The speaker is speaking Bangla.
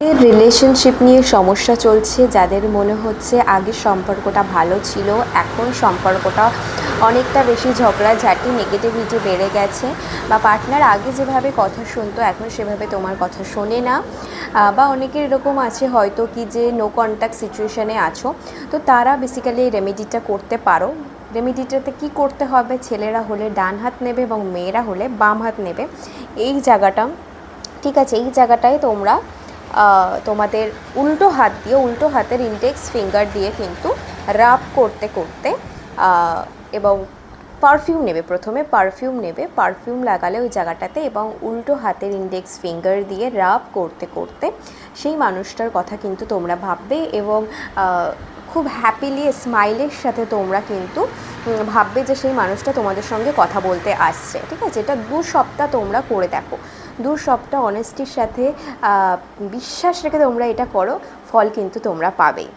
রিলেশনশিপ নিয়ে সমস্যা চলছে, যাদের মনে হচ্ছে আগের সম্পর্কটা ভালো ছিল, এখন সম্পর্কটা অনেকটা বেশি ঝগড়াঝাটি নেগেটিভিটি বেড়ে গেছে বা পার্টনার আগে যেভাবে কথা শুনতো, এখন সেভাবে তোমার কথা শোনে না। বা অনেকের এরকম আছে হয়তো কি যে নো কন্ট্যাক্ট সিচুয়েশানে আছো, তো তারা বেসিক্যালি এই রেমেডিটা করতে পারো। রেমেডিটাতে কি করতে হবে? ছেলেরা হলে ডান হাত নেবে এবং মেয়েরা হলে বাম হাত নেবে। এই জায়গাটা, ঠিক আছে, এই জায়গাটায় তোমরা তোমাদের উল্টো হাত দিয়ে, উল্টো হাতের ইন্ডেক্স ফিঙ্গার দিয়ে কিন্তু রাব করতে করতে এবং পারফিউম নেবে প্রথমে পারফিউম নেবে পারফিউম লাগালে ওই জায়গাটাতে এবং উল্টো হাতের ইন্ডেক্স ফিঙ্গার দিয়ে রাব করতে করতে সেই মানুষটার কথা কিন্তু তোমরা ভাববে এবং খুব হ্যাপিলি স্মাইলের সাথে তোমরা কিন্তু ভাববে যে সেই মানুষটা তোমাদের সঙ্গে কথা বলতে আসছে। ঠিক আছে? এটা দু সপ্তাহ তোমরা করে দেখো। দু সবটা অনেস্টির সাথে বিশ্বাস রেখে তোমরা এটা করো ফল কিন্তু তোমরা পাবেই